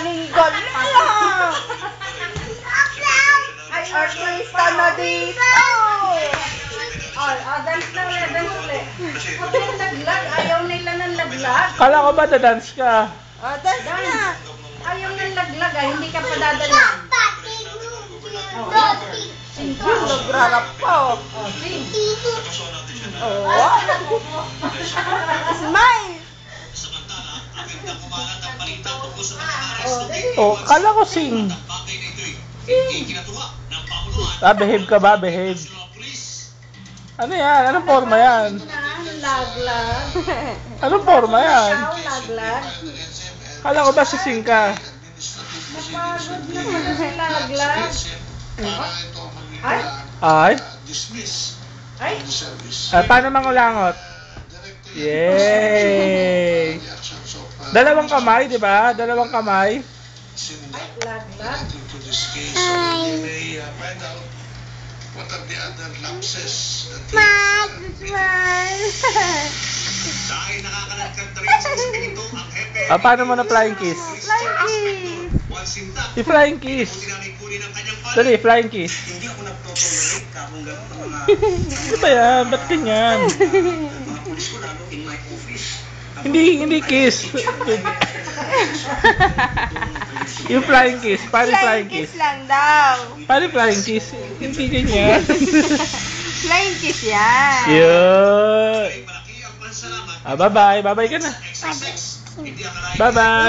galing-galing lang. Ay, artista na dito. Oh, oh, dance na ulit, dance ulit. Huwag yung laglag, ayaw nila ng laglag. Kala ko ba dance ka? O, dance na. Ayaw ng laglag, ah, hindi ka pa dadala. Yun, nagrarap pa. oh. Oh, Oh, kala ko sing. Ah, behave ka ba? Behave. Ano yan? Anong forma yan? Laglag. Anong forma yan? Laglag. Kala ko ba sising ka? Napagod na laglag. Ay, Ay? ay. Ah, paano mangulangot? Yay! Dalawang kamay, di ba? Dalawang kamay. What are the other lapses that has, uh, Smile. Dahil nakakalagkad na rin sa espiritu ang hepe. Ah, paano mo na flying kiss? Flying kiss. I-flying kiss. Dali, flying kiss. Hindi ako nagtotolerate ka kung gano'n ang mga Ano ba yan? Ba't ganyan? mga pulis ko lalo in my office. Hindi, hindi kiss. Yung flying kiss. Yung Flying flying kiss kiss? lang daw. Yung flying kiss? Hindi ganyan. Flying kiss yan. Yun. Ah, bye-bye. Bye-bye ka na. Bye-bye.